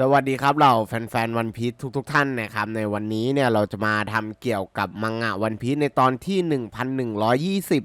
สวัสดีครับเราแฟนๆวันพีททุกๆท่านนะครับในวันนี้เนี่ยเราจะมาทำเกี่ยวกับมังงะวันพีทในตอนที่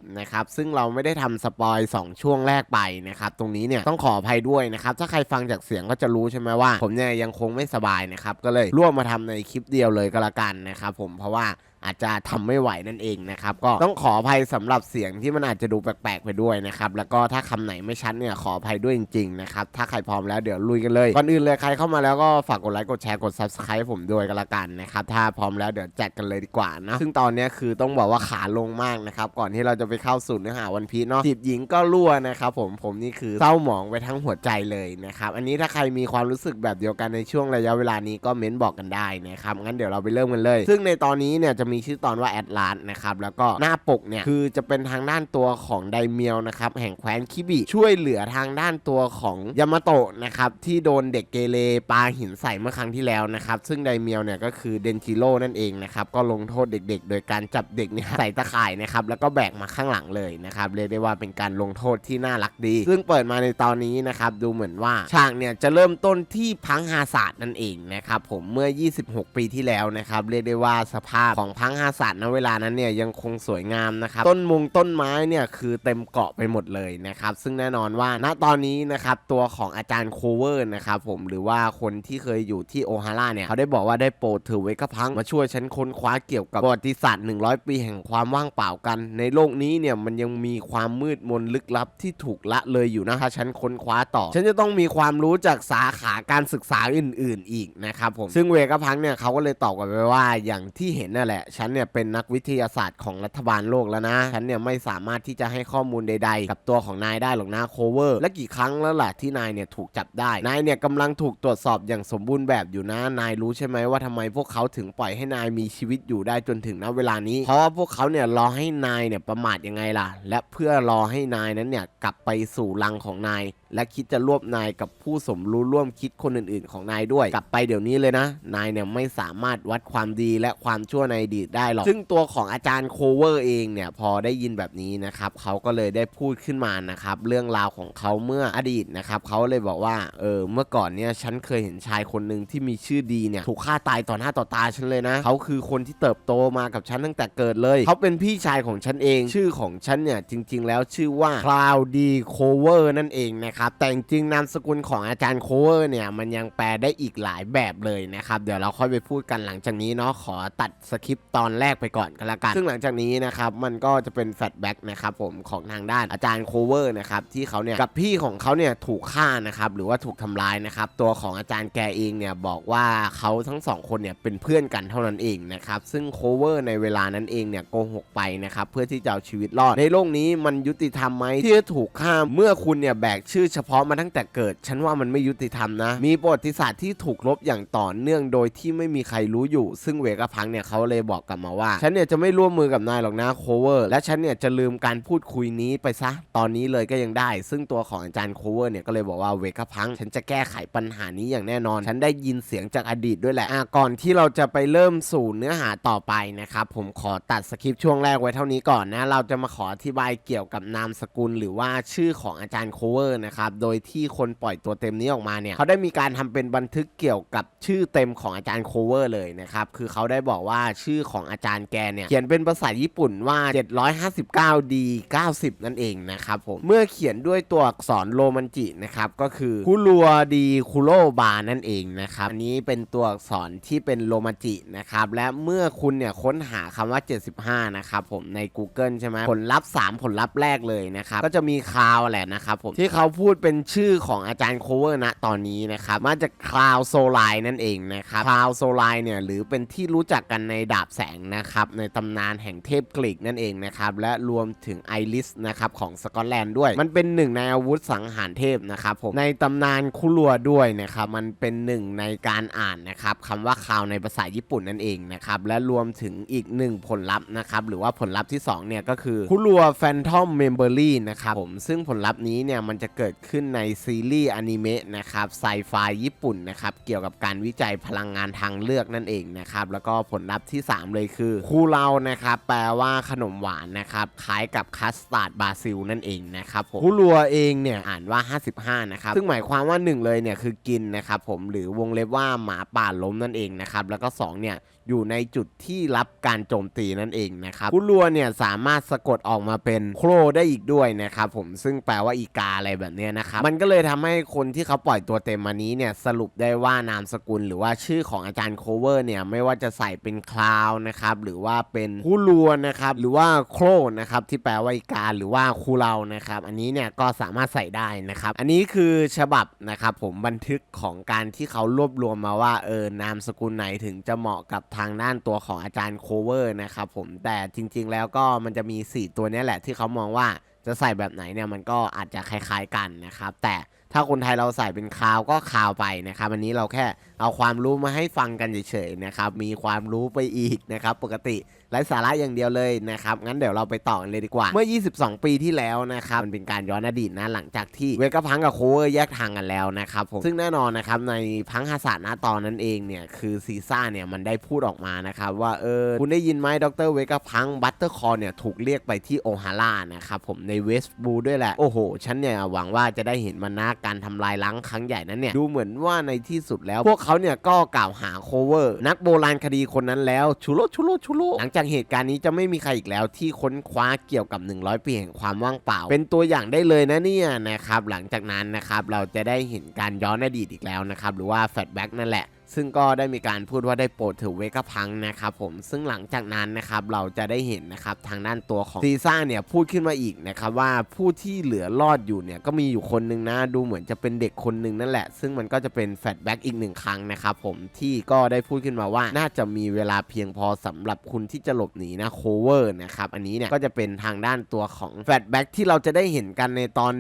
1120นะครับซึ่งเราไม่ได้ทำสปอย2ช่วงแรกไปนะครับตรงนี้เนี่ยต้องขออภัยด้วยนะครับถ้าใครฟังจากเสียงก็จะรู้ใช่ไหมว่า ผมเนี่ยยังคงไม่สบายนะครับก็เลยร่วมมาทำในคลิปเดียวเลยก็แล้วกันนะครับผมเพราะว่า อาจจะทำไม่ไหวนั่นเองนะครับก็ต้องขออภัยสำหรับเสียงที่มันอาจจะดูแปลกๆไปด้วยนะครับแล้วก็ถ้าคำไหนไม่ชัดเนี่ยขออภัยด้วยจริงๆนะครับถ้าใครพร้อมแล้วเดี๋ยวลุยกันเลยก่อนอื่นเลยใครเข้ามาแล้วก็ฝากกดไลค์กดแชร์กด subscribe ผมด้วยก็แล้วกันนะครับถ้าพร้อมแล้วเดี๋ยวแจกกันเลยดีกว่านะซึ่งตอนนี้คือต้องบอกว่าขาลงมากนะครับก่อนที่เราจะไปเข้าสู่เนื้อหาวันพีชเนาะจีบหญิงก็รั่วนะครับผมผมนี่คือเศร้าหมองไปทั้งหัวใจเลยนะครับอันนี้ถ้าใครมีความรู้สึกแบบเดียวกันในช่วงระยะเวลานี้ก็เม้นบอกกันได้นะครับงั้นเดี๋ยวเราไปเริ่มกันเลย ซึ่งในตอนนี้เนี่ยจะมีชื่อตอนว่าแอดลานนะครับแล้วก็หน้าปกเนี่ยคือจะเป็นทางด้านตัวของไดเมียวนะครับแห่งแคว้นคิบิช่วยเหลือทางด้านตัวของยามาโตะนะครับที่โดนเด็กเกเรปาหินใส่เมื่อครั้งที่แล้วนะครับซึ่งไดเมียวเนี่ยก็คือเดนจิโร่นั่นเองนะครับก็ลงโทษเด็กๆ โดยการจับเด็กเนี่ยใส่ตะข่ายนะครับแล้วก็แบกมาข้างหลังเลยนะครับเรียกได้ว่าเป็นการลงโทษที่น่ารักดี ซึ่งเปิดมาในตอนนี้นะครับดูเหมือนว่าฉากเนี่ยจะเริ่มต้นที่พังฮาศาสนั่นเองนะครับผมเมื่อ 26 ปีที่แล้วนะครับเรียกได้ว่าสภาพของพังฮาศาสตร์ณเวลานั้นเนี่ยยังคงสวยงามนะครับต้นมุงต้นไม้เนี่ยคือเต็มเกาะไปหมดเลยนะครับซึ่งแน่นอนว่าณตอนนี้นะครับตัวของอาจารย์โคเวอร์นะครับผมหรือว่าคนที่เคยอยู่ที่โอฮาร่าเนี่ยเขาได้บอกว่าได้โปรดถือเวกพังมาช่วยฉันค้นคว้าเกี่ยวกับประวัติศาสตร์ 100 ปีแห่งความว่างเปล่ากัน ในโลกนี้เนี่ยมันยังมีความมืดมนลึกลับที่ถูกละเลยอยู่นะถ้าฉันค้นคว้าต่อ ฉันจะต้องมีความรู้จากสาขาการศึกษาอื่น ๆ อีกนะครับผมซึ่งเวกพังเนี่ยเขาก็เลยตอบกลับไปว่าอย่างที่เห็นนั่นแหละฉันเนี่ยเป็นนักวิทยาศาสตร์ของรัฐบาลโลกแล้วนะ ฉันเนี่ยไม่สามารถที่จะให้ข้อมูลใด ๆ กับตัวของนายได้หรอกนะโคเวอร์ และกี่ครั้งแล้วล่ะที่นายเนี่ยถูกจับได้ นายเนี่ยกำลังถูกตรวจสอบอย่างสมบูรณ์แบบอยู่นะ นายรู้ใช่ไหมว่าทำไมพวกเขาถึงปล่อยให้นายมีชีวิตอยู่ได้จนถึงณเวลานี้ เพราะว่าพวกเขาเนี่ยรอให้นายเนี่ยประมาทยังไงล่ะ และเพื่อรอให้นายนั้นเนี่ยกลับไปสู่รังของนาย และคิดจะรวบนายกับผู้สมรู้ร่วมคิดคนอื่นๆ ของนายด้วย กลับไปเดี๋ยวนี้เลยนะ นายเนี่ยไม่สามารถวัดความดีและความชั่วในอดีตได้หรอก ซึ่งตัวของอาจารย์โคเวอร์เองเนี่ยพอได้ยินแบบนี้นะครับเขาก็เลยได้พูดขึ้นมานะครับเรื่องราวของเขาเมื่ออดีตนะครับเขาเลยบอกว่าเออเมื่อก่อนเนี่ยฉันเคยเห็นชายคนหนึ่งที่มีชื่อดีเนี่ยถูกฆ่าตายต่อหน้าต่อตาฉันเลยนะเขาคือคนที่เติบโตมากับฉันตั้งแต่เกิดเลย เขาเป็นพี่ชายของฉันเอง ชื่อของฉันเนี่ยจริง ๆ แล้วชื่อว่าคลาวดีโคเวอร์นั่นเองนะครับแต่จริงนามสกุลของอาจารย์โคเวอร์เนี่ยมันยังแปลได้อีกหลายแบบเลยนะครับ เดี๋ยวเราค่อยไปพูดกันหลังจากนี้เนาะขอตัดสคริปต์ตอนแรกไปก่อนก็แล้วกัน ซึ่งหลังจากนี้นะครับมันก็จะเป็นแฟลชแบ็กนะครับผมของทางด้านอาจารย์โคเวอร์นะครับที่เขาเนี่ยกับพี่ของเขาเนี่ยถูกฆ่านะครับหรือว่าถูกทำร้ายนะครับตัวของอาจารย์แกเองเนี่ยบอกว่าเขาทั้งสองคนเนี่ยเป็นเพื่อนกันเท่านั้นเองนะครับซึ่งโคเวอร์ในเวลานั้นเองเนี่ยโกหกไปนะครับเพื่อที่จะเอาชีวิตรอดในโลกนี้มันยุติธรรมไหมที่จะถูกฆ่าเมื่อคุณเนี่ยแบกชื่อเฉพาะมาตั้งแต่เกิด ฉันว่ามันไม่ยุติธรรมนะ มีประวัติศาสตร์ที่ถูกลบอย่างต่อเนื่องโดยที่ไม่มีใครรู้อยู่ ซึ่งเวกพังเนี่ยเขาเลยบอกกลับมาว่า ฉันเนี่ยจะไม่ร่วมมือกับนายหรอกนะโคเวอร์ และฉันเนี่ยจะลืมการพูดคุยนี้ไปซะ ตอนนี้เลยก็ยังได้ ซึ่งตัวของอาจารย์โคเวอร์เนี่ยก็เลยบอกว่าเวกพัง ฉันจะแก้ไขปัญหานี้อย่างแน่นอน ฉันได้ยินเสียงจากอดีตด้วยแหละอะก่อนที่เราจะไปเริ่มสู่เนื้อหาต่อไปนะครับผมขอตัดสคริปต์ช่วงแรกไว้เท่านี้ก่อนนะเราจะมาขออธิบายเกี่ยวกับนามสกุล หรือว่าชื่อของอาจารย์โคเวอร์นะครับครับ โดยที่คนปล่อยตัวเต็มนี้ออกมาเนี่ยเขาได้มีการทำเป็นบันทึกเกี่ยวกับชื่อเต็มของอาจารย์โคเวอร์เลยนะครับ คือเขาได้บอกว่าชื่อของอาจารย์แกเนี่ยเขียนเป็นภาษาญี่ปุ่นว่า 759D 90 นั่นเองนะครับผม เมื่อเขียนด้วยตัวอักษรโรมันจินะครับก็คือคุรัวดีคุโรบานั่นเองนะครับอันนี้เป็นตัวอักษรที่เป็นโรมันจินะครับและเมื่อคุณเนี่ยค้นหาคำว่า 75 นะครับผมใน Google ใช่ไหมผลลัพธ์ 3 ผลลัพธ์แรกเลยนะครับก็จะมีคาวแหละนะครับผมที่เขาพูดดเป็นชื่อของอาจารย์โคเวอร์ณตอนนี้นะครับมาจากคลาวโซไลนั่นเองนะครับคลาวโซไลเนี่ยหรือเป็นที่รู้จักกันในดาบแสงนะครับในตำนานแห่งเทพกรีกนั่นเองนะครับและรวมถึงไอริสนะครับของสกอตแลนด์ด้วย มันเป็นหนึ่งในอาวุธสังหารเทพนะครับผมในตำนานคุรัวด้วยนะครับมันเป็นหนึ่งในการอ่านนะครับคำว่าคาวในภาษาญี่ปุ่นนั่นเองนะครับและรวมถึงอีกหนึ่งผลลัพธ์นะครับหรือว่าผลลัพธ์ที่2เนี่ยก็คือคุรัวแฟนทอมเมมเบอรี่นะครับผมซึ่งผลลัพธ์นี้เนี่ยมันจะเกิดขึ้นในซีรีส์อนิเมะนะครับไซไฟญี่ปุ่นนะครับเกี่ยวกับการวิจัยพลังงานทางเลือกนั่นเองนะครับแล้วก็ผลลัพธ์ที่ 3 เลยคือคูเรานะครับแปลว่าขนมหวานนะครับคล้ายกับคัสตาร์ดบราซิลนั่นเองนะครับผมคูรัวเองเนี่ยอ่านว่า 55นะครับซึ่งหมายความว่า 1 เลยเนี่ยคือกินนะครับผมหรือวงเล็บว่าหมาป่าล้มนั่นเองนะครับแล้วก็2เนี่ยอยู่ในจุดที่รับการโจมตีนั่นเองนะครับคูรัวเนี่ยสามารถสะกดออกมาเป็นโครได้อีกด้วยนะครับผมซึ่งแปลว่าอีกาอะไรแบบนี้เนี้ยนะครับมันก็เลยทำให้คนที่เขาปล่อยตัวเต็มมานี้เนี่ยสรุปได้ว่านามสกุลหรือว่าชื่อของอาจารย์โคเวอร์เนี่ยไม่ว่าจะใส่เป็นคลาวนะครับหรือว่าเป็นคูรัวนะครับหรือว่าโครนะครับที่แปลว่าอีกาหรือว่าคูเรานะครับอันนี้เนี่ยก็สามารถใส่ได้นะครับอันนี้คือฉบับนะครับผมบันทึกของการที่เขารวบรวมมาว่าเออนามสกุลไหนถึงจะเหมาะกับทางด้านตัวของอาจารย์โคเวอร์นะครับผมแต่จริงๆแล้วก็มันจะมี 4 ตัวนี้แหละที่เขามองว่า จะใส่แบบไหนเนี่ยมันก็อาจจะคล้ายๆกันนะครับ แต่ถ้าคนไทยเราใส่เป็นคาวก็คาวไปนะครับอันนี้เราแค่เอาความรู้มาให้ฟังกันเฉยๆนะครับ มีความรู้ไปอีกนะครับ ปกติไร้สาระอย่างเดียวเลยนะครับ งั้นเดี๋ยวเราไปต่อกันเลยดีกว่า เมื่อ 22 ปีที่แล้วนะครับมันเป็นการย้อนอดีตนะ หลังจากที่เวกพังกับโคเวอร์แยกทางกันแล้วนะครับผม ซึ่งแน่นอนนะครับในพังฮาศาสนาตอนนั้นเองเนี่ย คือซีซ่าเนี่ยมันได้พูดออกมานะครับว่าเออคุณได้ยินไหมดรเวกพังบัตเตอร์คอร์เนี่ยถูกเรียกไปที่โอฮาร่านะครับผมในเวสต์บลูด้วยแหละ โอ้โหฉันเนี่ยหวังว่าจะได้เห็นมันนะการทำลายล้างครั้งใหญ่นั้นเนี่ยดูเหมือนว่าในที่สุดแล้ว พวกเขาเนี่ยก็กล่าวหาโคเวอร์ นักโบราณคดีคนนั้นแล้วชุโรชุโรชุโรหลังจากเหตุการณ์นี้จะไม่มีใครอีกแล้วที่ค้นคว้าเกี่ยวกับ 100 ปีแห่งความว่างเปล่า เป็นตัวอย่างได้เลยนะเนี่ยนะครับหลังจากนั้นนะครับเราจะได้เห็นการย้อนอดีตอีกแล้วนะครับหรือว่าแฟลชแบ็กนั่นแหละ ซึ่งก็ได้มีการพูดว่าได้โปรดถือเวกพังนะครับผมซึ่งหลังจากนั้นนะครับเราจะได้เห็นนะครับทางด้านตัวของซีซ่าเนี่ยพูดขึ้นมาอีกนะครับว่าผู้ที่เหลือรอดอยู่เนี่ยก็มีอยู่คนหนึงนะดูเหมือนจะเป็นเด็กคนหนึ่งนั่นแหละ ซึ่งมันก็จะเป็นแฟลชแบ็กอีกหนึ่งครั้งนะครับผมที่ก็ได้พูดขึ้นมาว่าน่าจะมีเวลาเพียงพอสำหรับคุณที่จะหลบหนีนะโคเวอร์นะครับอันนี้เนี่ยก็จะเป็นทางด้านตัวของแฟลชแบ็กที่เราจะได้เห็นกันในตอน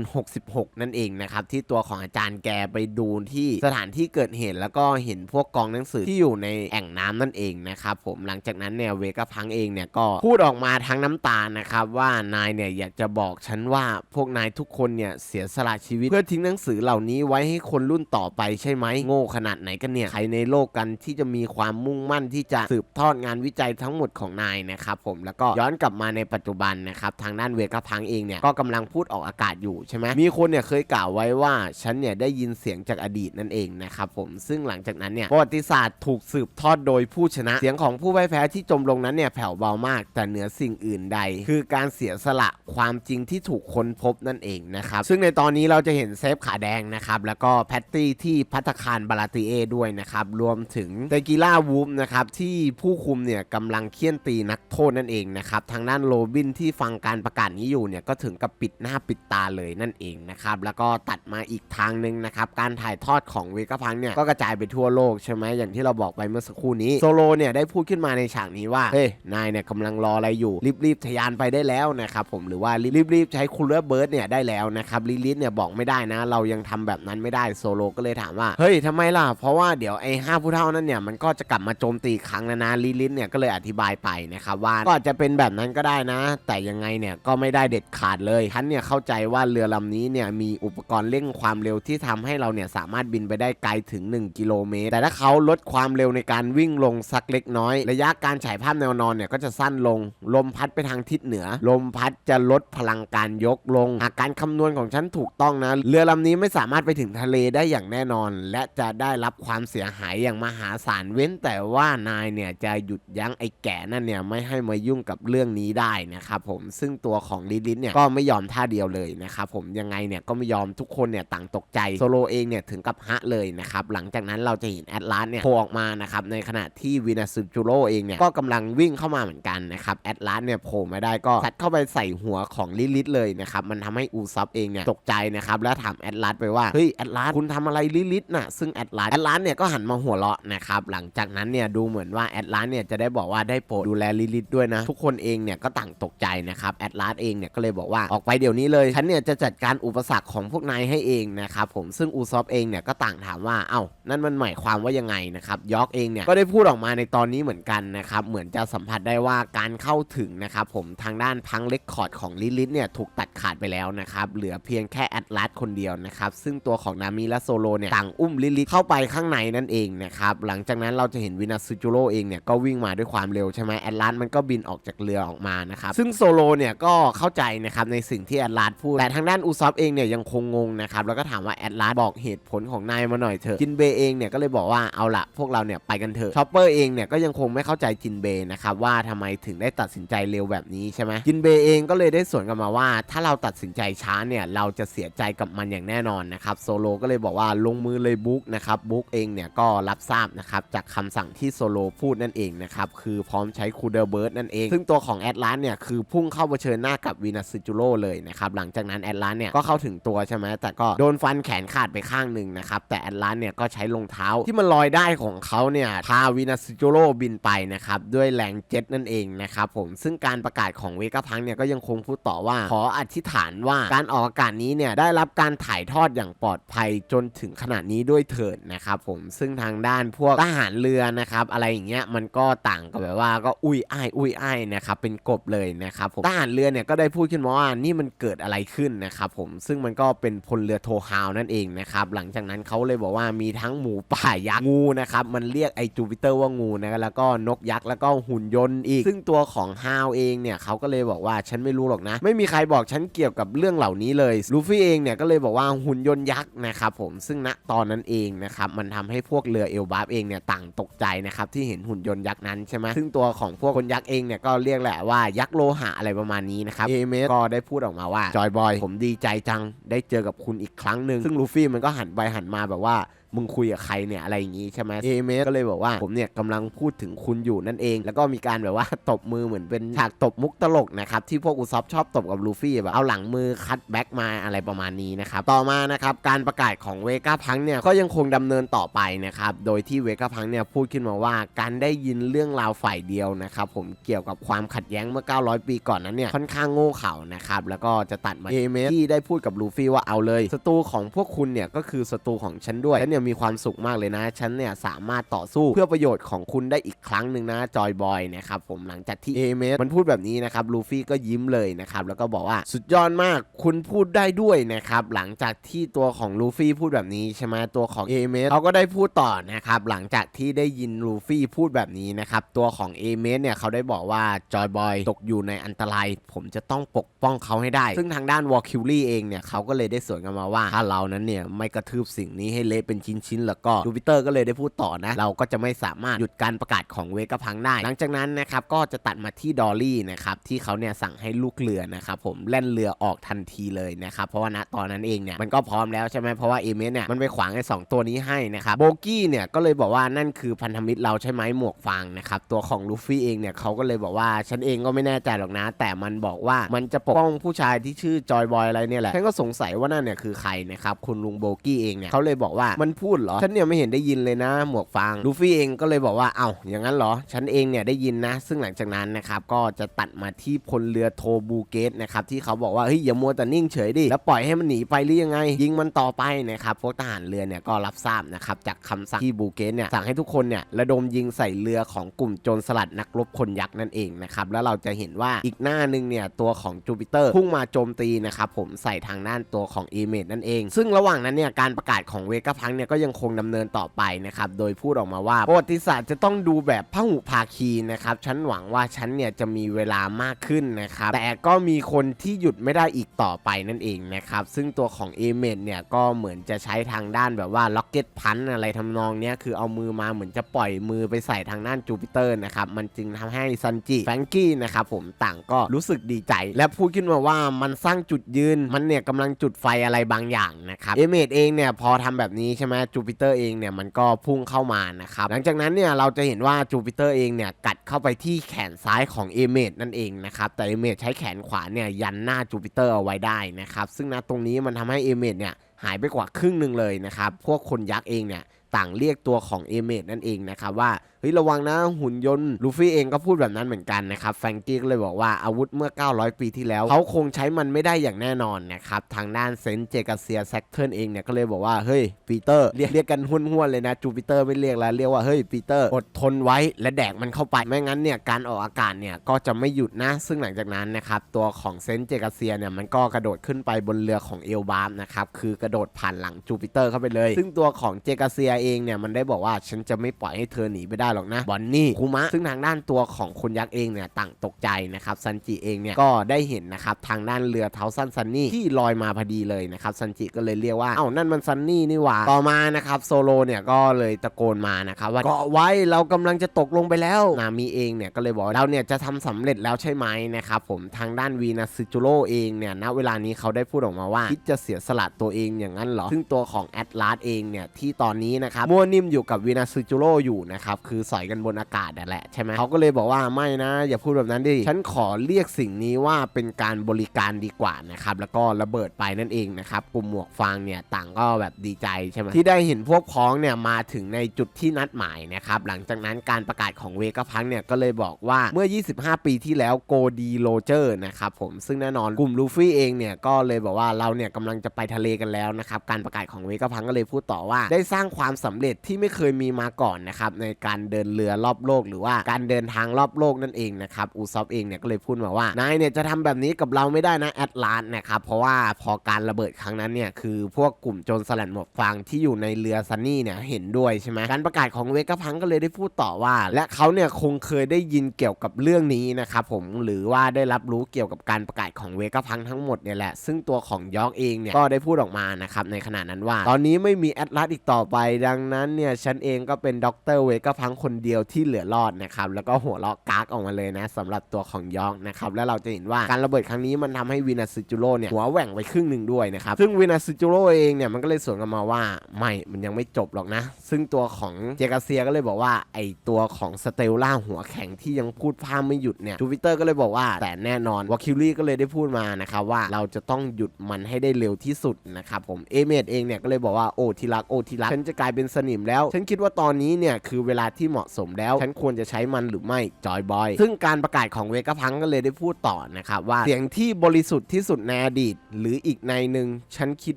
1066 นั่นเองนะครับที่ตัวของอาจารย์แกไปดูที่สถานที่เกิดเหตุแล้วก็เห็นพวกกองหนังสือที่อยู่ในแอ่งน้ำนั่นเองนะครับผมหลังจากนั้นเนี่ยเวกพังเองเนี่ยก็พูดออกมาทั้งน้ำตานะครับว่านายเนี่ยอยากจะบอกฉันว่าพวกนายทุกคนเนี่ยเสียสละชีวิต เพื่อทิ้งหนังสือเหล่านี้ไว้ให้คนรุ่นต่อไปใช่ไหมโง่ขนาดไหนกันเนี่ยใครในโลกกันที่จะมีความมุ่งมั่นที่จะสืบทอดงานวิจัยทั้งหมดของนายนะครับผมแล้วก็ย้อนกลับมาในปัจจุบันนะครับทางด้านเวกพังเองเนี่ยก็กำลังพูดออกอากาศอยู่ใช่ไหมมีคนเนี่ยเคยกล่าวไว้ว่าฉันเนี่ยได้ยินเสียงจากอดีตนั่นเองนะครับผมซึ่งหลังจากนั้นเนี่ยประวัติศาสตร์ถูกสืบทอดโดยผู้ชนะ เสียงของผู้พ่ายแพ้ที่จมลงนั้นเนี่ยแผ่วเบามาก แต่เหนือสิ่งอื่นใด คือการเสียสละความจริงที่ถูกค้นพบนั่นเองนะครับซึ่งในตอนนี้เราจะเห็นเซฟขาแดงนะครับแล้วก็แพตตี้ที่พัตคารบาลาติเอด้วยนะครับรวมถึงเตกิล่าวูฟนะครับที่ผู้คุมเนี่ยกำลังเคี่ยนตีนักโทษนั่นเองนะครับทางด้านโรบินที่ฟังการประกาศนี้อยู่เนี่ยก็ถึงกับปิดหน้าปิดตาเลยนั่นเองนะครับแล้วก็ตัดมาอีกทางหนึ่งนะครับการถ่ายทอดของเวกพังเนี่ยก็กระจายไปทั่วโลกใช่ไหมอย่างที่เราบอกไปเมื่อสักครู่นี้โซโลเนี่ยได้พูดขึ้นมาในฉากนี้ว่าเฮ้ยนายเนี่ยกำลังรออะไรอยู่รีบๆทะยานไปได้แล้วนะครับผมหรือว่ารีบๆใช้คูลเลอร์เบิร์ดเนี่ยได้แล้วนะครับลิลิทเนี่ยบอกไม่ได้นะ เรายังทำแบบนั้นไม่ได้โซโลก็เลยถามว่าเฮ้ยทำไมล่ะเพราะว่าเดี๋ยวไอ้ห้าผู้เท่านั้นเนี่ยมันก็จะกลับมาโจมตีครั้งนะนะลิลิทเนี่ยก็เลยอธิบายไปนะครับว่าก็อาจะเป็นแบบนั้นก็ได้นะ แต่ยังไงเนี่ยก็ไม่ได้เด็ดขาดเลยฉันเนี่ยเข้าใจว่าเรือลำนี้เนี่ยมีอุปกรณ์เร่งความเร็วที่ทำให้เราเนี่ยสามารถบินไปได้ไกลถึง 1กิโลเมตร แต่ถ้าเขาลดความเร็วในการวิ่งลงสักเล็กน้อย ระยะการฉายภาพแนวนอนเนี่ยก็จะสั้นลง ลมพัดไปทางทิศเหนือ ลมพัดจะลดพลังการยกลงหากการคำนวณของฉันถูกต้องนะ เรือลำนี้ไม่สามารถไปถึงทะเลได้อย่างแน่นอน และจะได้รับความเสียหายอย่างมหาศาลเว้น แต่ว่านายเนี่ยจะหยุดยั้งไอ้แก่นั่นเนี่ยไม่ให้มายุ่งกับเรื่องนี้ได้นะครับผมซึ่งตัวของลิลิทเนี่ยก็ไม่ยอมท่าเดียวเลยนะครับผมยังไงเนี่ยก็ไม่ยอมทุกคนเนี่ยต่างตกใจโซโลเองเนี่ยถึงกับฮะเลยนะครับหลังจากนั้นเราจะเห็นแอตลาสเนี่ยโผล่ออกมานะครับในขณะที่วินาซูจูโรเองเนี่ยก็กำลังวิ่งเข้ามาเหมือนกันนะครับแอตลาสเนี่ยโผล่มาได้ก็ซัดเข้าไปใส่หัวของลิลิทเลยนะครับมันทำให้อูซับเองเนี่ยตกใจนะครับแล้วถามแอตลาสไปว่าเฮ้ยแอตลาสคุณทำอะไรลิลิทน่ะซึ่งแอตลาสแอตลาสเนี่ยก็หันมาหัวเราะนะครับหลังจากนั้นเนี่ยดูเหมือนว่าแอตลาสเนี่ยจะได้บอกว่าได้โปรดดูแลลิลิทด้วยนะทุกคนเองเนี่ยก็ต่างตกใจนะครับแอตลาสเองเนี่ยก็เลยบอกว่าออกไปเดี๋ยวนี้เลยฉันเนี่ยจะจัดการอุปสรรคของพวกนายให้เองนะครับผมซึ่งอูซอฟเองเนี่ยก็ต่างถามว่าเอ้านั่นมันหมายความว่ายังไงนะครับยอกเองเนี่ยก็ได้พูดออกมาในตอนนี้เหมือนกันนะครับเหมือนจะสัมผัสได้ว่าการเข้าถึงนะครับผมทางด้านพังเลคคอร์ดของลิลิทเนี่ยถูกตัดขาดไปแล้วนะครับเหลือเพียงแค่แอตลาสคนเดียวนะครับซึ่งตัวของนามิและโซโลเนี่ยต่างอุ้มลิลิทเข้าไปข้างในนั่นเองนะครับหลังจากนั้นเราจะเห็นวินาซูจูโร่เองเนี่ยก็วิ่งมาด้วยความเร็วใช่ไหมแอตลาสมันก็บินออกจากเรือออกมานะครับซึ่งโซโลเนี่ยก็เข้าใจนะครับในสิ่งที่แอตลาสพูดแต่ทางด้านอุซอฟเองเนี่ยยังคงงงนะครับแล้วก็ถามว่าแอตลาสบอกเหตุผลของนายมาหน่อยเถอะจินเบเองเนี่ยก็เลยบอกว่าเอาละพวกเราเนี่ยไปกันเถอะชอปเปอร์เองเนี่ยก็ยังคงไม่เข้าใจจินเบย์นะครับว่าทำไมถึงได้ตัดสินใจเร็วแบบนี้ใช่ไหมจินเบย์เองก็เลยได้สวนกลับมาว่า ถ้าเราตัดสินใจช้าเนี่ยเราจะเสียใจกับมันอย่างแน่นอนนะครับโซโลก็เลยบอกว่าลงมือเลยบุ๊กนะครับบุ๊กเองเนี่ยก็รับทราบนะครับจากคำสั่งที่โซโลพูดนั่นเองนะครับคือพร้อมใช้คูเดอร์เบิร์ดนั่นเอง ซึ่งตัวของแอตลานเนี่ยคือพุ่งเข้าเผชิญหน้ากับวีนัสซิจูโร่เลยนะครับหลังจากนั้นแอตลานเนี่ยก็เข้าถึงตัวใช่ไหมแต่ก็โดนฟันแขนขาดไปข้างหนึ่งนะครับแต่แอตลานเนี่ยก็ใช้รองเท้า ที่มันลอยได้ของเขาเนี่ยพาวีนัสซิจูโรบินไปนะครับด้วยแรงเจ็ตนั่นเองนะครับผมซึ่งการประกาศของเวก้าพังเนี่ยก็ยังคงพูดต่อว่า ขออธิษฐานว่าการออกอากาศนี้เนี่ยได้รับการถ่ายทอดอย่างปลอดภัยจนถึงขนาดนี้ด้วยเถิดนะครับผมซึ่งทางด้านพวกทหารเรือนะครับอะไรอย่างเงี้ยมันก็ต่างกับแบบว่าก็อุ้ยอ้ายอุ้ยอ้ายนะครับเป็นกบเลยนะครับผมทหารเรือเนี่ยก็ได้พูดขึ้นมาว่านี่มันเกิดอะไรขึ้นนะครับผมซึ่งมันก็เป็นพลเรือโทฮาวนั่นเองนะครับหลังจากนั้นเขาเลยบอกว่ามีทั้งหมูป่ายักษ์งูนะครับมันเรียกไอจูปิเตอร์ว่างูนะแล้วก็นกยักษ์แล้วก็หุ่นยนต์อีก ซึ่งตัวของฮาวเองเนี่ยเขาก็เลยบอกว่าฉันไม่รู้หรอกนะ ไม่มีใครบอกฉันเกี่ยวกับเรื่องเหล่านี้เลยลูฟี่เองเนี่ยก็เลยบอกว่าหุ่นยนต์ยักษ์นะครับผมซึ่งณตอนนั้นเองนะครับมันทำให้พวกเรือเอลบาฟเองเนี่ยต่างตกใจนะครับที่เห็นหุ่นยนต์ยักษ์นั้นใช่ไหมซึ่งตัวของพวกคนยักษ์เองเนี่ยก็เรียกแหละว่ายักษ์โลหะอะไรประมาณนี้นะครับเอเมสก็ได้พูดออกมาว่าจอยบอยผมดีใจจังได้เจอกับคุณอีกครั้งหนึ่งซึ่งลูฟี่มันก็หันไปหันมาแบบว่า มึงคุยกับใครเนี่ยอะไรอย่างงี้ใช่ไหมเอเมสก็เลยบอกว่าผมเนี่ยกำลังพูดถึงคุณอยู่นั่นเอง แล้วก็มีการแบบว่าตบมือเหมือนเป็นฉากตบมุกตลกนะครับที่พวกอุซอฟชอบตบกับลูฟี่แบบเอาหลังมือคัดแบ็กมาอะไรประมาณนี้นะครับต่อมานะครับการประกาศของเวก้าพังเนี่ยก็ยังคงดำเนินต่อไปนะครับโดยที่เวก้าพังเนี่ยพูดขึ้นมาว่าการได้ยินเรื่องราวฝ่ายเดียวนะครับผมเกี่ยวกับความขัดแย้งเมื่อ 900 ปีก่อนนั้นเนี่ยค่อนข้างโง่เขลานะครับแล้วก็จะตัดมาเอเมสที่ได้พูดกับลูฟี่ว่าเอาเลยศัตรูของพวกคุณเนี่ยก็คือศัตรูของฉันด้วยฉันเนี่ยมีความสุขมากเลยนะ ฉันเนี่ยสามารถต่อสู้เพื่อประโยชน์ของคุณได้อีกครั้งหนึ่งนะจอยบอยนะครับผมหลังจากที่เอเมสมันพูดแบบนี้นะครับลูฟี่ก็ยิ้มเลยนะครับแล้วก็บอกว่าสุดยอดมากคุณพูดได้ด้วยนะครับหลังจากที่ตัวของลูฟี่พูดแบบนี้ใช่ไหมตัวของเอเมสเขาก็ได้พูดต่อนะครับหลังจากที่ได้ยินลูฟี่พูดแบบนี้นะครับตัวของเอเมสเนี่ยเขาได้บอกว่าจอยบอยตกอยู่ในอันตราย ผมจะต้องปกป้องเขาให้ได้ ซึ่งทางด้านวอลคิวลี่เองเนี่ยเขาก็เลยได้สวนกันมาว่าถ้าเรานั้นเนี่ยไม่กระทืบสิ่งนี้ให้เละเป็นชิ้นๆ แล้วก็จูปิเตอร์ก็เลยได้พูดต่อนะ เราก็จะไม่สามารถหยุดการประกาศของเวกพังได้ หลังจากนั้นนะครับก็จะตัดมาที่ดอลลี่นะครับที่เขาเนี่ยสั่งให้ลูกเรือนะครับผมแล่นเรือออกทันทีเลยนะครับเพราะว่าณตอนนั้นเองเนี่ยมันก็พร้อมแล้วใช่ไหมเพราะว่าเอเมสเนี่ยมันไปขวางไอ้สองตัวนี้ให้นะครับโบกี้เนี่ยก็เลยบอกว่านั่นคือพันธมิตรเราใช่ไหมหมวกฟางนะครับตัวของลูฟี่เองเนี่ยเขาก็เลยบอกว่าฉันเองก็ไม่แน่ใจหรอกนะ แต่มันบอกว่ามันจะปกป้องผู้ชายที่ชื่อจอยบอยอะไรเนี่ยแหละฉันก็สงสัยว่านั่นเนี่ยคือใครนะครับคุณลุงโบกี้เองเนี่ยเขาเลยบอกว่ามันพูดเหรอ ฉันเนี่ยไม่เห็นได้ยินเลยนะ หมวกฟาง ลูฟี่เองก็เลยบอกว่า เอ้า อย่างนั้นเหรอ ฉันเองเนี่ยได้ยินนะ ซึ่งหลังจากนั้นนะครับ ก็จะตัดมาที่พลเรือโทบูเกตนะครับ ที่เขาบอกว่า เฮ้ย อย่ามัวแต่นิ่งเฉยดิ แล้วปล่อยให้มันหนีไปหรือยังไง ยิงมันต่อไปนะครับ พวกทหารเรือเนี่ยก็รับทราบนะครับ จากคำสั่งที่บูเกตเนี่ยสั่งให้ทุกคนเนี่ยระดมยิงใส่เรือของกลุ่มโจรสลัดนักรบคนยักษ์นั่นเองนะครับ แล้วเราจะเห็นว่าอีกหน้าหนึงเนี่ยตัวของจูปิเตอร์พุ่งมาโจมตีนะครับผมใส่ทางด้านตัวของเอเมดนั่นเอง ซึ่งระหว่างนั้นเนี่ยการประกาศของเวกาพังเนี่ยก็ยังคงดำเนินต่อไปนะครับโดยพูดออกมาว่าประวัติศาสตร์จะต้องดูแบบพหุภาคีนะครับฉันหวังว่าฉันเนี่ยจะมีเวลามากขึ้นนะครับแต่ก็มีคนที่หยุดไม่ได้อีกต่อไปนั่นเองนะครับซึ่งตัวของเอเมดเนี่ยก็เหมือนจะใช้ทางด้านแบบว่าล็อกเก็ตพันอะไรทำนองเนี้ยคือเอามือมาเหมือนจะปล่อยมือไปใส่ทางด้านจูปิเตอร์นะครับมันจึงทำให้ซันจิแฟงกี้นะครับผมต่างก็รู้สึกดีใจ และพูดขึ้นมาว่ามันสร้างจุดยืนมันเนี่ยกำลังจุดไฟอะไรบางอย่างนะครับเอเมดเองเนี่ยพอทำแบบนี้ใช่ไหมจูปิเตอร์เองเนี่ยมันก็พุ่งเข้ามานะครับหลังจากนั้นเนี่ยเราจะเห็นว่าจูปิเตอร์เองเนี่ยกัดเข้าไปที่แขนซ้ายของเอเมดนั่นเองนะครับแต่เอเมดใช้แขนขวาเนี่ยยันหน้าจูปิเตอร์เอาไว้ได้นะครับซึ่งณตรงนี้มันทำให้เอเมดเนี่ยหายไปกว่าครึ่งหนึ่งเลยนะครับพวกคนยักษ์เองเนี่ยต่างเรียกตัวของเอเมดนั่นเองนะครับว่าเฮ้ยระวังนะหุ่นยนต์ลูฟี่เองก็พูดแบบนั้นเหมือนกันนะครับแฟรงกี้ก็เลยบอกว่าอาวุธเมื่อ 900 ปีที่แล้ว เขาคงใช้มันไม่ได้อย่างแน่นอนนะครับทางด้านเซนเจกาเซียแซกเทิร์นเองเนี่ยก็เลยบอกว่าเฮ้ยปีเตอร์เรียกเรียกกันห้วนๆเลยนะจูปิเตอร์ไม่เรียกแล้วเรียกว่าเฮ้ยปีเตอร์อดทนไว้และแดกมันเข้าไปไม่งั้นเนี่ยการออกอากาศเนี่ยก็จะไม่หยุดนะ ซึ่งหลังจากนั้นนะครับตัวของเซนเจกาเซียเนี่ยมันก็กระโดดขึ้นไปบนเรือของเอลบาร์นะครับคือกระโดดผ่านหลังจูปิเตอร์เข้าไปเลย ซึ่งตัวของเจกาเซียเองเนี่ยมันได้บอกว่าฉันจะไม่ปล่อยให้เธอหนีไปได้หรอกนะบอนนี่คุมะซึ่งทางด้านตัวของคนยักษ์เองเนี่ยต่างตกใจนะครับซันจิเองเนี่ยก็ได้เห็นนะครับทางด้านเรือเท้าสั้นซันนี่ที่ลอยมาพอดีเลยนะครับซันจิก็เลยเรียกว่าเอ้านั่นมันซันนี่นี่หว่าต่อมานะครับโซโลเนี่ยก็เลยตะโกนมานะครับว่าเกาะไว้เรากำลังจะตกลงไปแล้วนามีเองเนี่ยก็เลยบอกเราเนี่ยจะทำสำเร็จแล้วใช่ไหมนะครับผมทางด้านวีนาซิจูโรเองเนี่ยณเวลานี้เขาได้พูดออกมาว่าคิดจะเสียสละตัวเองอย่างนั้นเหรอซึ่งตัวของแอตลาสเองเนี่ยที่ตอนนี้นะครับมัวนิ่มอยู่กับวีนาซิจูโรอยู่นะครับคือสอยกันบนอากาศนั่นแหละใช่ไหมเขาก็เลยบอกว่าไม่นะ อย่าพูดแบบนั้นดิฉันขอเรียกสิ่งนี้ว่าเป็นการบริการดีกว่านะครับแล้วก็ระเบิดไปนั่นเองนะครับกลุ่มหมวกฟางเนี่ยต่างก็แบบดีใจใช่ไหมที่ได้เห็นพวกพ้องเนี่ยมาถึงในจุดที่นัดหมายนะครับหลังจากนั้นการประกาศของเวกพังเนี่ยก็เลยบอกว่าเมื่อ 25 ปีที่แล้วโกดีโรเจอร์นะครับผมซึ่งแน่นอนกลุ่มลูฟี่เองเนี่ยก็เลยบอกว่าเราเนี่ยกำลังจะไปทะเลกันแล้วนะครับการประกาศของเวกพังก็เลยพูดต่อว่า ได้สร้างความสำเร็จที่ไม่เคยมีมาก่อนนะครับในการเดินเรือรอบโลก หรือว่าการเดินทางรอบโลกนั่นเองนะครับอูซอฟเองเนี่ยก็เลยพูดมาว่านายเนี่ยจะทำแบบนี้กับเราไม่ได้นะแอตลานนะครับเพราะว่าพอการระเบิดครั้งนั้นเนี่ยคือพวกกลุ่มโจรสลัดหมวกฟางที่อยู่ในเรือซันนี่เนี่ยเห็นด้วยใช่ไหมการประกาศของเวกพังก็เลยได้พูดต่อว่า และเขาเนี่ยคงเคยได้ยินเกี่ยวกับเรื่องนี้นะครับผมหรือว่าได้รับรู้เกี่ยวกับการประกาศของเวกพังทั้งหมดเนี่ยแหละ ซึ่งตัวของยอกเองเนี่ยก็ได้พูดออกมานะครับในขณะนั้นว่า ตอนนี้ไม่มีแอตลาสอีกต่อไป ดังนั้นเนี่ยฉันเองก็เป็นด็อกเตอร์เวกพังคนเดียวที่เหลือรอดนะครับแล้วก็หัวเราะกากออกมาเลยนะสำหรับตัวของยอกนะครับแล้วเราจะเห็นว่าการระเบิดครั้งนี้มันทำให้วินาซิจูโร่เนี่ยหัวแหว่งไปครึ่งหนึ่งด้วยนะครับซึ่งวินาซิจูโร่เองเนี่ยมันก็เลยสวนกลันมาว่าไม่มันยังไม่จบหรอกนะ ซึ่งตัวของเจกาเซียก็เลยบอกว่าไอตัวของสเตลล่าหัวแข็งที่ยังพูดพร่ำไม่หยุดเนี่ยจูปิเตอร์ก็เลยบอกว่าแต่แน่นอนวาคิลลี่ก็เลยได้พูดมานะครับว่าเราจะต้องหยุดมันให้ได้เร็วที่สุดนะครับผมเอเมดเองเนี่ยก็เลยบอกว่าโอ้ทีรักโอ้ทีรักฉันจะกลายเป็นสนิมแล้ว ฉันคิดว่าตอนนี้เนี่ยคือเวลาที่เหมาะสมแล้ว ฉันควรจะใช้มันหรือไม่จอยบอย ซึ่งการประกาศของเวกพังก็เลยได้พูดต่อนะครับว่าเสียงที่บริสุทธิ์ที่สุดในอดีต หรืออีกในหนึ่งฉันคิด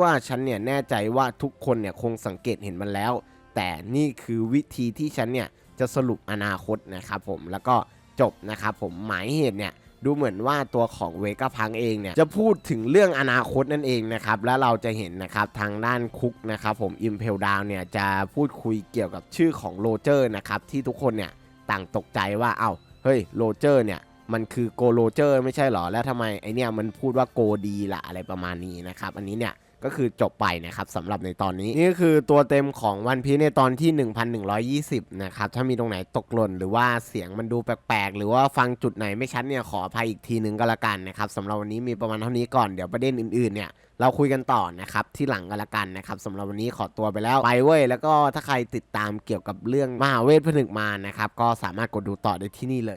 ว่าฉันเนี่ยแน่ใจว่าทุกคนเนี่ยคงสังเกตเห็นมันแล้ว แต่นี่คือวิธีที่ฉันเนี่ยจะสรุปอนาคตนะครับผมแล้วก็จบนะครับผมหมายเหตุเนี่ย ดูเหมือนว่าตัวของเวกาพังเองเนี่ยจะพูดถึงเรื่องอนาคตนั่นเองนะครับและเราจะเห็นนะครับทางด้านคุกนะครับผมอิมเพลดาวเนี่ยจะพูดคุยเกี่ยวกับชื่อของโรเจอร์นะครับที่ทุกคนเนี่ยต่างตกใจว่าเอ้าเฮ้ยโรเจอร์เนี่ยมันคือโกโรเจอร์ไม่ใช่หรอแล้วทำไมไอเนี่ยมันพูดว่าโกดีละอะไรประมาณนี้นะครับอันนี้เนี่ย ก็คือจบไปนะครับสำหรับในตอนนี้ นี่ก็คือตัวเต็มของวันพีในตอนที่ 1120 นะครับถ้ามีตรงไหนตกหล่นหรือว่าเสียงมันดูแปลกๆ หรือว่าฟังจุดไหนไม่ชัดเนี่ยขออภัยอีกทีหนึ่งก็แล้วกันนะครับสำหรับวันนี้มีประมาณเท่านี้ก่อนเดี๋ยวประเด็นอื่นๆเนี่ยเราคุยกันต่อนะครับที่หลังกันละกันนะครับสำหรับวันนี้ขอตัวไปแล้วไปเว้ยแล้วก็ถ้าใครติดตามเกี่ยวกับเรื่องมหาเวทผนึกมานะครับก็สามารถกดดูต่อได้ที่นี่เลย